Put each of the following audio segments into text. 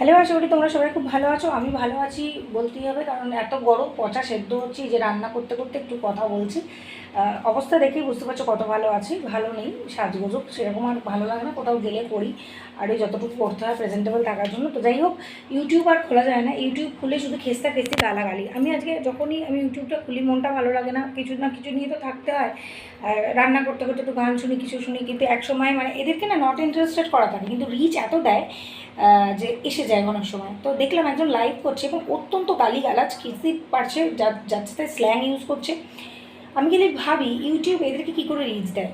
Hello, আশা করি তোমরা সবাই খুব ভালো আছো। আমি ভালো আছি বলতেই হবে, কারণ এত গরম, পচা সেদ্ধ হচ্ছে যে রান্না করতে করতে একটু কথা বলছি। অবস্থা দেখেই বুঝতে পারছ কত ভালো আছি, ভালো নেই সাজগোজক সেরকম আর ভালো লাগে না, কোথাও গেলে করি। আর ওই যতটুকু করতে হয় প্রেজেন্টেবল থাকার জন্য। তো যাই হোক ইউটিউব আর খোলা যায় না। ইউটিউব খুলে শুধু খেস্তা খেস্তি গালাগালি। আমি আজকে যখনই আমি ইউটিউবটা খুলি, মনটা ভালো লাগে না। কিছু না কিছু নিয়ে তো থাকতে হয়। আর রান্না করতে করতে একটু গান শুনি, কিছু শুনি, কিন্তু এক সময় মানে এদেরকে না নট ইন্টারেস্টেড করা থাকে কিন্তু রিচ এত দেয় যে এসে যায় অনেক সময়। তো দেখলাম একজন লাইভ করছে এবং অত্যন্ত গালিগালাজ কিস্তি পারছে, যা- যাচ্ছে তাই স্ল্যাং ইউজ করছে। আমি গেলে ভাবি ইউটিউব এদেরকে কী করে রিচ দেয়?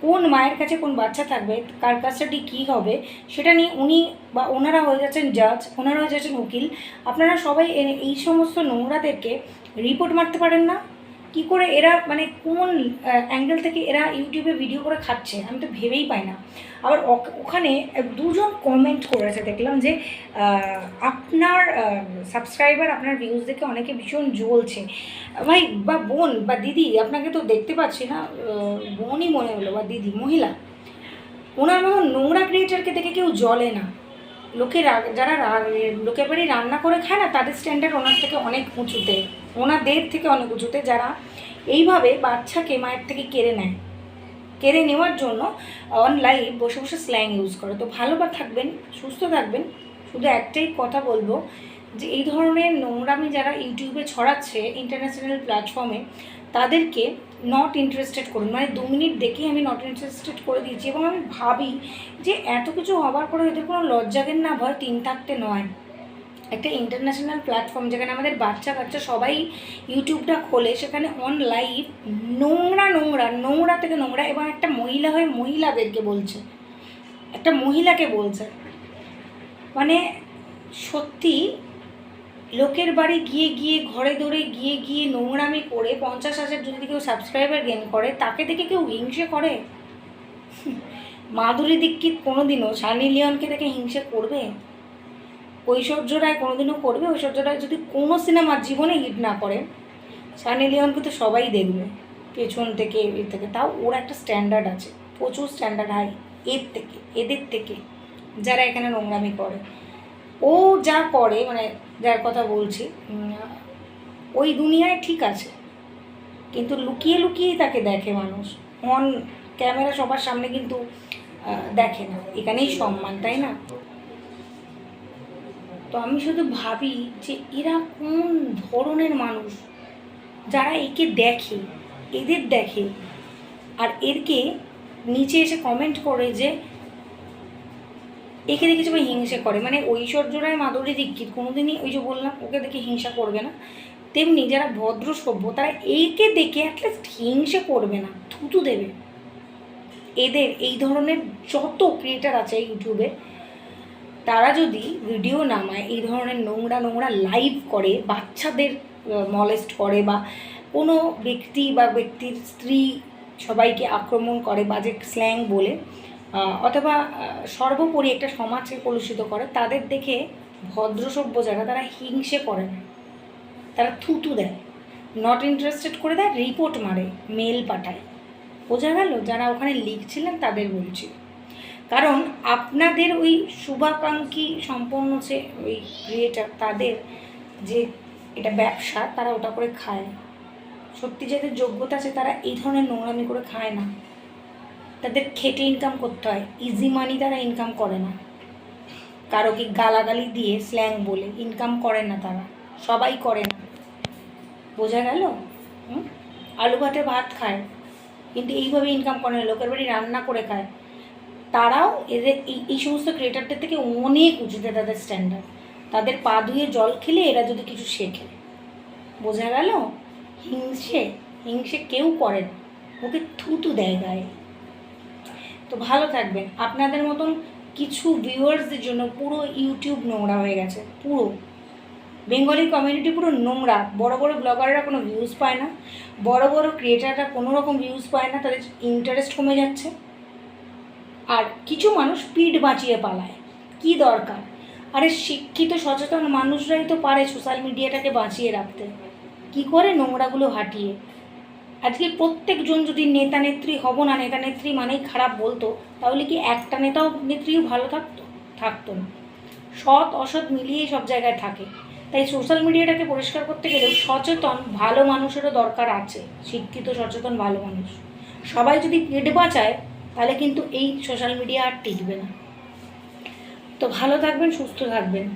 কোন মায়ের কাছে কোন বাচ্চা থাকবে? কার কাস্টাডি কী হবে? সেটা নিয়ে উনি বা ওনারা হয়ে যাচ্ছেন জাজ ওনারা হয়ে যাচ্ছেন উকিল। আপনারা সবাই এই সমস্ত নোংরাদেরকে রিপোর্ট মারতে পারেন না। কি করে এরা মানে কোন অ্যাঙ্গেল থেকে এরা ইউটিউবে ভিডিও করে খাচ্ছে, আমি তো ভেবেই পাই না। আবার ওখানে দুজন কমেন্ট করেছে, দেখলাম যে আপনার সাবস্ক্রাইবার আপনার ভিউজ দেখে অনেকে ভীষণ জ্বলছে। ভাই, বা বোন, বা দিদি, আপনাকে তো দেখতে পাচ্ছি না বোনই মনে হলো, বা দিদি, মহিলা। ওনার মতো নোংরা ক্রিয়েটারকে দেখে কেউ জ্বলে না। লোকের রা- যারা লোকের বাড়ি রান্না করে খায় না, তাদের স্ট্যান্ডার্ড ওনার থেকে অনেক উঁচুতে, ওনাদের থেকে অনেক উঁচুতে যারা এইভাবে বাচ্চাকে মায়ের থেকে কেড়ে নেয়। কেড়ে নেওয়ার জন্য অনলাইন বসে বসে স্ল্যাং ইউজ করে। তো ভালোবার থাকবেন, সুস্থ থাকবেন, শুধু একটাই কথা বলব যে এই ধরনের নোংরামি যারা ইউটিউবে ছড়াচ্ছে ইন্টারন্যাশনাল প্ল্যাটফর্মে তাদেরকে নট ইন্টারেস্টেড করুন। মানে দু মিনিট দেখেই আমি নট ইন্টারেস্টেড করে দিয়েছি এবং আমি ভাবি যে এত কিছু হবার পরে এদের কোনো লজ্জাদের না ভয়, তিন থাকতে নয়। একটা ইন্টারন্যাশনাল প্ল্যাটফর্ম যেখানে আমাদের বাচ্চা কাচ্চা সবাই ইউটিউবটা খোলে, সেখানে অন লাইভ নোংরা নোংরা নোংরা থেকে নোংরা এবং একটা মহিলা হয়ে মহিলাদেরকে বলছে। একটা মহিলাকে বলছে। মানে সত্যি লোকের বাড়ি গিয়ে গিয়ে, ঘরে দৌড়ে গিয়ে গিয়ে নোংরামি করে পঞ্চাশ হাজার যদি কেউ সাবস্ক্রাইবার গেন করে, তাকে দেখে কেউ হিংসে করে? মাধুরী দীক্ষিত কোনোদিনও সানি লিওনকে দেখে হিংসে করবে? ঐশ্বর্য রায় কোনোদিনও করবে? ঐশ্বর্য রায় যদি কোনো সিনেমা জীবনে হিট না করে সানি লিওনকে তো সবাই দেখবে, পেছন থেকে এর থেকে। তাও ওর একটা স্ট্যান্ডার্ড আছে, প্রচুর স্ট্যান্ডার্ড হাই, এর থেকে, এদের থেকে, যারা এখানে নোংরামি করে। ও যা করে মানে যার কথা বলছি ওই দুনিয়ায় ঠিক আছে। কিন্তু লুকিয়ে লুকিয়েই তাকে দেখে মানুষ। অন ক্যামেরা সবার সামনে কিন্তু দেখে না। এখানেই সম্মান, তাই না? তো আমি শুধু ভাবি যে এরা কোন ধরনের মানুষ? যারা একে দেখে, এদের দেখে, আর এরকে নিচে এসে কমেন্ট করে যে একে দেখে সবাই হিংসা করে। মানে ঐশ্বর্য রায় মাধুরী দীক্ষিত। কোনোদিনই ওই যে বললাম, ওকে দেখে হিংসা করবে না। তেমনি যারা ভদ্র সভ্য, তারা একে দেখে অ্যাটলিস্ট হিংসে করবে না, থুতু দেবে। এদের এই ধরনের যত ক্রিয়েটার আছে ইউটিউবে তারা যদি ভিডিও নামায়, এই ধরনের নোংরা নোংরা লাইভ করে, বাচ্চাদের মলেস্ট করে বা কোনো ব্যক্তি বা ব্যক্তির স্ত্রী সবাইকে আক্রমণ করে বাজে স্ল্যাং বলে অথবা সর্বোপরি একটা সমাজকে কলুষিত করে, তাদের দেখে ভদ্রসভ্য যারা, তারা হিংসে করে না। তারা থুতু দেয়। নট ইন্টারেস্টেড করে দেয় রিপোর্ট মারে মেল পাঠায়। বোঝা গেল, যারা ওখানে লিখছিলেন, তাদের বলছি। কারণ, আপনাদের ওই শুভাকাঙ্ক্ষী সম্পন্ন যে ওই ক্রিয়েটার তাদের যে এটা ব্যবসা, তারা ওটা করে খায় সত্যি যাদের যোগ্যতা আছে, তারা এই ধরনের নোংরামি করে খায় না। তাদের খেটে ইনকাম করতে হয়। ইজি মানি তারা ইনকাম করে না। কারও কি গালাগালি দিয়ে স্ল্যাং বলে ইনকাম করে না তারা। সবাই করে না। বোঝা গেল? আলু ভাতে ভাত খায়। কিন্তু এইভাবে ইনকাম করে না, লোকের বাড়ি রান্না করে খায়। তারাও এদের এই এই সমস্ত ক্রিয়েটারদের থেকে অনেক উঁচুতে তাদের স্ট্যান্ডার্ড তাদের পা ধুয়ে জল খেলে এরা যদি কিছু শেখে। বোঝা গেল? হিংসে হিংসে কেউ করে না। ওকে থুতু দেয় গায়ে। তো ভালো থাকবেন। আপনাদের মতন কিছু ভিউয়ার্সদের জন্য পুরো ইউটিউব নোংরা হয়ে গেছে, পুরো। বেঙ্গলি কমিউনিটি পুরো নোংরা। বড় বড় ব্লগাররা কোনো ভিউজ পায় না, বড় বড় ক্রিয়েটাররা কোনো রকম ভিউজ পায় না, তাদের ইন্টারেস্ট কমে যাচ্ছে। আর কিছু মানুষ পিঠ বাঁচিয়ে পালায়, কি দরকার? আরে শিক্ষিত, সচেতন মানুষরাই তো পারে সোশ্যাল মিডিয়াটাকে বাঁচিয়ে রাখতে। কি করে নোংরাগুলো হাঁটিয়ে? আজকে প্রত্যেকজন যদি নেতা নেত্রী হব না, নেতা নেত্রী মানেই খারাপ বলতো, তাহলে কি একটা নেতাও নেত্রীও ভালো থাকতো থাকতো না। সৎ, অসৎ মিলিয়েই সব জায়গায় থাকে। তাই সোশ্যাল মিডিয়াটাকে পরিষ্কার করতে গেলেও সচেতন, ভালো মানুষেরও দরকার আছে, শিক্ষিত, সচেতন, ভালো মানুষ। সবাই যদি পেট বাঁচায়, তাহলে কিন্তু এই সোশ্যাল মিডিয়া আর টিকবে না। তো ভালো থাকবেন, সুস্থ থাকবেন।